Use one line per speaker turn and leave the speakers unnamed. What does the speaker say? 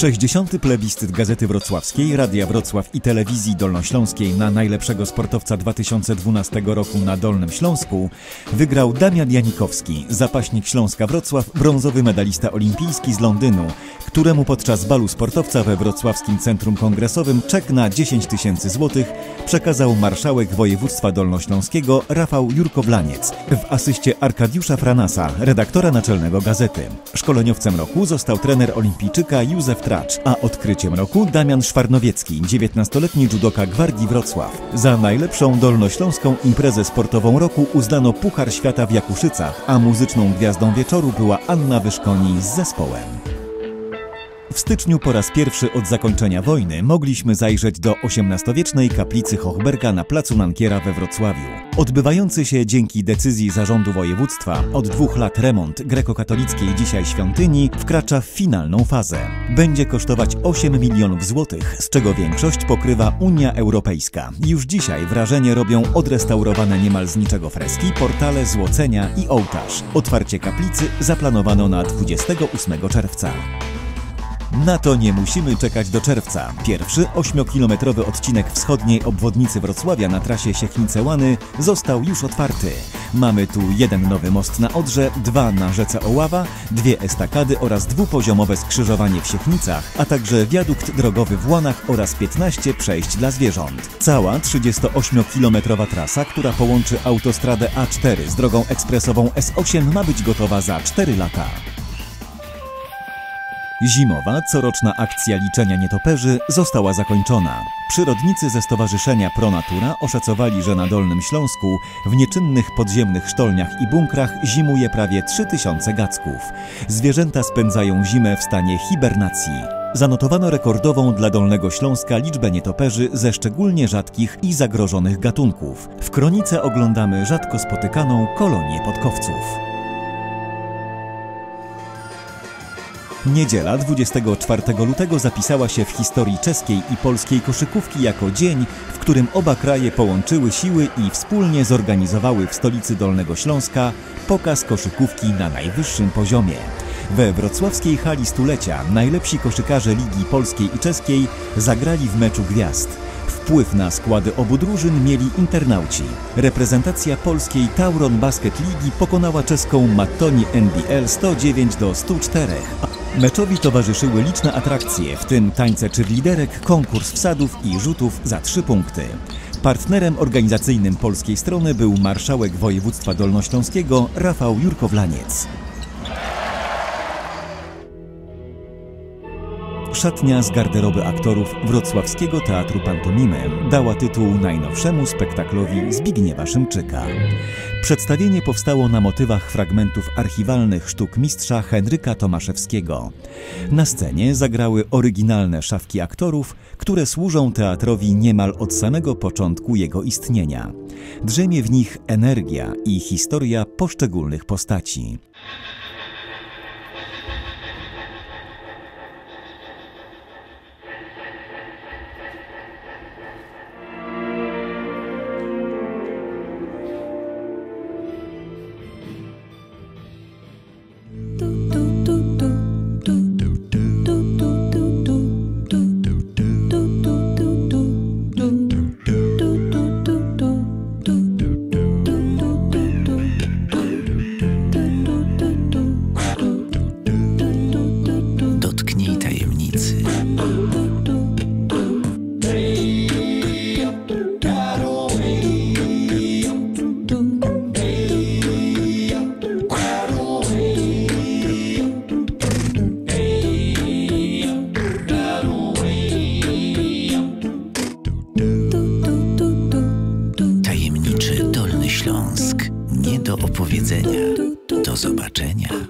60. plebiscyt Gazety Wrocławskiej, Radia Wrocław i Telewizji Dolnośląskiej na najlepszego sportowca 2012 roku na Dolnym Śląsku wygrał Damian Janikowski, zapaśnik Śląska Wrocław, brązowy medalista olimpijski z Londynu, któremu podczas balu sportowca we Wrocławskim Centrum Kongresowym czek na 10 tysięcy złotych przekazał marszałek województwa dolnośląskiego Rafał Jurkowlaniec w asyście Arkadiusza Franasa, redaktora naczelnego gazety. Szkoleniowcem roku został trener olimpijczyka Józef Tracz, a odkryciem roku Damian Szwarnowiecki, 19-letni judoka Gwardii Wrocław. Za najlepszą dolnośląską imprezę sportową roku uznano Puchar Świata w Jakuszycach, a muzyczną gwiazdą wieczoru była Anna Wyszkoni z zespołem. W styczniu po raz pierwszy od zakończenia wojny mogliśmy zajrzeć do XVIII-wiecznej kaplicy Hochberga na placu Nankiera we Wrocławiu. Odbywający się dzięki decyzji zarządu województwa od dwóch lat remont grekokatolickiej dzisiaj świątyni wkracza w finalną fazę. Będzie kosztować 8 milionów złotych, z czego większość pokrywa Unia Europejska. Już dzisiaj wrażenie robią odrestaurowane niemal z niczego freski, portale, złocenia i ołtarz. Otwarcie kaplicy zaplanowano na 28 czerwca. Na to nie musimy czekać do czerwca. Pierwszy 8-kilometrowy odcinek wschodniej obwodnicy Wrocławia na trasie Siechnice-Łany został już otwarty. Mamy tu jeden nowy most na Odrze, dwa na rzece Oława, dwie estakady oraz dwupoziomowe skrzyżowanie w Siechnicach, a także wiadukt drogowy w Łanach oraz 15 przejść dla zwierząt. Cała 38-kilometrowa trasa, która połączy autostradę A4 z drogą ekspresową S8 ma być gotowa za 4 lata. Zimowa, coroczna akcja liczenia nietoperzy została zakończona. Przyrodnicy ze Stowarzyszenia Pronatura oszacowali, że na Dolnym Śląsku w nieczynnych podziemnych sztolniach i bunkrach zimuje prawie 3000 gacków. Zwierzęta spędzają zimę w stanie hibernacji. Zanotowano rekordową dla Dolnego Śląska liczbę nietoperzy ze szczególnie rzadkich i zagrożonych gatunków. W kronice oglądamy rzadko spotykaną kolonię podkowców. Niedziela 24 lutego zapisała się w historii czeskiej i polskiej koszykówki jako dzień, w którym oba kraje połączyły siły i wspólnie zorganizowały w stolicy Dolnego Śląska pokaz koszykówki na najwyższym poziomie. We wrocławskiej hali stulecia najlepsi koszykarze Ligi Polskiej i Czeskiej zagrali w meczu gwiazd. Wpływ na składy obu drużyn mieli internauci. Reprezentacja polskiej Tauron Basket Ligi pokonała czeską Mattoni NBL 109 do 104. Meczowi towarzyszyły liczne atrakcje, w tym tańce cheerleaderek, konkurs wsadów i rzutów za trzy punkty. Partnerem organizacyjnym polskiej strony był marszałek województwa dolnośląskiego Rafał Jurkowlaniec. Szatnia z garderoby aktorów Wrocławskiego Teatru Pantomimy dała tytuł najnowszemu spektaklowi Zbigniewa Szymczyka. Przedstawienie powstało na motywach fragmentów archiwalnych sztuk mistrza Henryka Tomaszewskiego. Na scenie zagrały oryginalne szafki aktorów, które służą teatrowi niemal od samego początku jego istnienia. Drzemie w nich energia i historia poszczególnych postaci.
Zobaczenia.